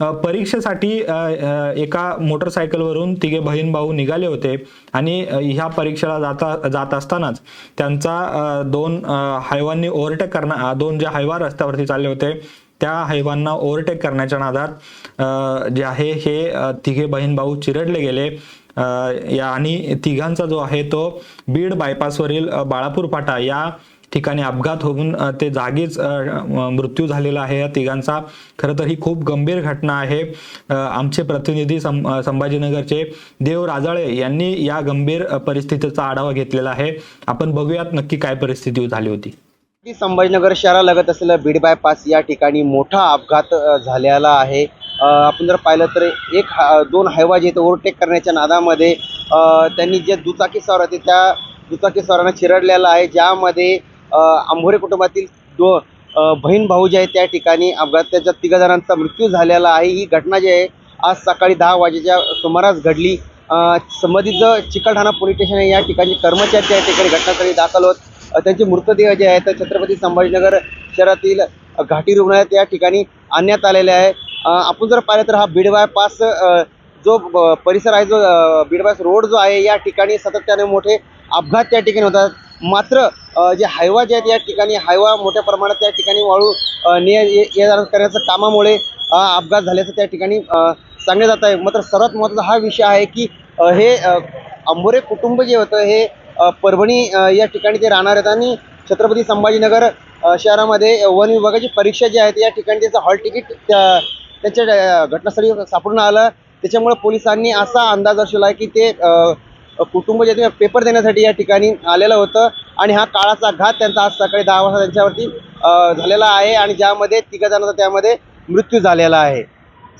परीक्षेसाठी एका मोटरसायकलवरून तिघे बहीण भाऊ निघाले होते आणि ह्या परीक्षेला जाता जात असतानाच त्यांचा दोन हायवांनी ओव्हरटेक करणार दोन जे हायवा रस्त्यावरती चालले होते त्या हैवांना ओव्हरटेक करण्याच्या नादात जे आहे हे तिघे बहीण भाऊ चिरडले गेले. या आणि तिघांचा जो आहे तो बीड बायपासवरील बाळापूर फाटा या ठिकाणी अपघात होऊन ते जागीच मृत्यू झालेला आहे. या तिघांचा खरं तर ही खूप गंभीर घटना आहे. आमचे प्रतिनिधी सं- संभाजीनगरचे देव राजाळे यांनी या गंभीर परिस्थितीचा आढावा घेतलेला आहे. आपण बघूयात नक्की काय परिस्थिती झाली होती. संभाजीनगर शहरालगत असलेलं बीड बायपास या ठिकाणी मोठा अपघात झालेला आहे. आपण जर पाहिलं तर एक हा- दोन हायवा जे ओव्हरटेक करण्याच्या नादामध्ये त्यांनी जे दुचाकी सवार होते त्या दुचाकी सवारांना चिरडलेला आहे. ज्यामध्ये आंभोरे कुटुंबातील दो बहीण भाऊ जे आहेत त्या ठिकाणी अपघाताच्या तिघा जणांचा मृत्यू झालेला आहे. ही घटना जी आहे आज सकाळी दहा वाजेच्या सुमारास घडली. संबंधित जो चिकलठाणा पोलीस स्टेशन आहे या ठिकाणी कर्मचारी त्या ठिकाणी घटनास्थळी दाखल होत. त्यांचे मृतदेह जे आहेत छत्रपती संभाजीनगर शहरातील घाटी रुग्णालयात या ठिकाणी आणण्यात आलेले आहे. आपण जर पाहिलं तर हा बीड बायपास जो परिसर आहे जो बीड बायपास रोड जो आहे या ठिकाणी सातत्याने मोठे अपघात त्या ठिकाणी होतात. मात्र जे हायवा जे आहेत या ठिकाणी हायवा मोठ्या प्रमाणात त्या ठिकाणी वाळू ने ये कामामुळे अपघात झाल्याचं त्या ठिकाणी सांगण्यात जात आहे. मात्र सर्वात महत्त्वाचा हा विषय आहे की हे अंबोरे कुटुंब जे होतं हे परभणी या ठिकाणी ते राहणार आहेत. आणि छत्रपती संभाजीनगर शहरामध्ये वन विभागाची परीक्षा जी आहे या ठिकाणी त्याचं हॉल तिकीट त्या- त्याच्या घटनास्थळी सापडून आलं. त्याच्यामुळे पोलिसांनी असा अंदाज दर्शवला आहे की ते कुटुंब जे ते पेपर देण्यासाठी या ठिकाणी आलेलं होतं. आणि हा काळाचा घात त्यांचा आज सकाळी दहा वाजता त्यांच्यावरती झालेला आहे. आणि ज्यामध्ये तिघा जणांचा त्यामध्ये मृत्यू झालेला आहे.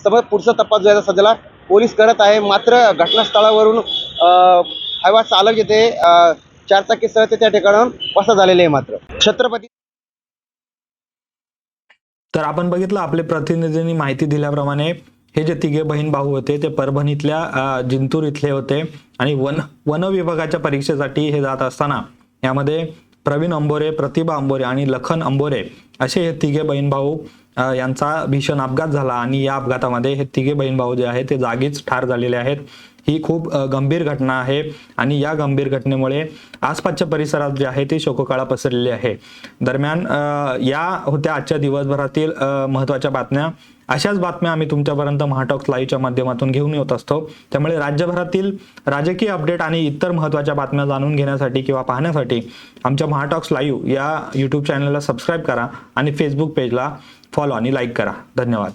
समज पुढचा तपास जो आहे सध्याला पोलीस करत आहे. मात्र घटनास्थळावरून अ, चालक येथे अ, चारचाकीसह ते त्या ठिकाणाहून पसार झालेले आहे मात्र. छत्रपती तर आपण बघितलं आपले प्रतिनिधींनी माहिती दिल्याप्रमाणे हे जे तिघे बहीण भाऊ होते ते परभणीतल्या जिंतूर इथले होते आणि वन वन विभागाच्या परीक्षेसाठी हे जात असताना यामध्ये प्रवीण अंबोरे प्रतिभा अंबोरे आणि लखन अंबोरे असे हे तिघे बहीण भाऊ यांचा भीषण अपघात झाला आणि या अपघातामध्ये हे तिघे बहीण भाऊ जे आहेत ते जागीच ठार झालेले आहेत. ही खूप गंभीर घटना आहे आणि या गंभीर घटनेमुळे आसपासच्या परिसरात जे आहे ती शोककाळा पसरलेली आहे. दरम्यान या होत्या आजच्या दिवसभरातील महत्त्वाच्या बातम्या. अशाच बातम्या आम्ही तुमच्यापर्यंत महाटॉक्स लाईव्हच्या माध्यमातून घेऊन येत असतो. त्यामुळे राज्यभरातील राजकीय अपडेट आणि इतर महत्त्वाच्या बातम्या जाणून घेण्यासाठी किंवा पाहण्यासाठी आमच्या महाटॉक्स लाईव्ह या यूट्यूब चॅनलला सबस्क्राईब करा आणि फेसबुक पेजला फॉलो आणि लाईक करा. धन्यवाद.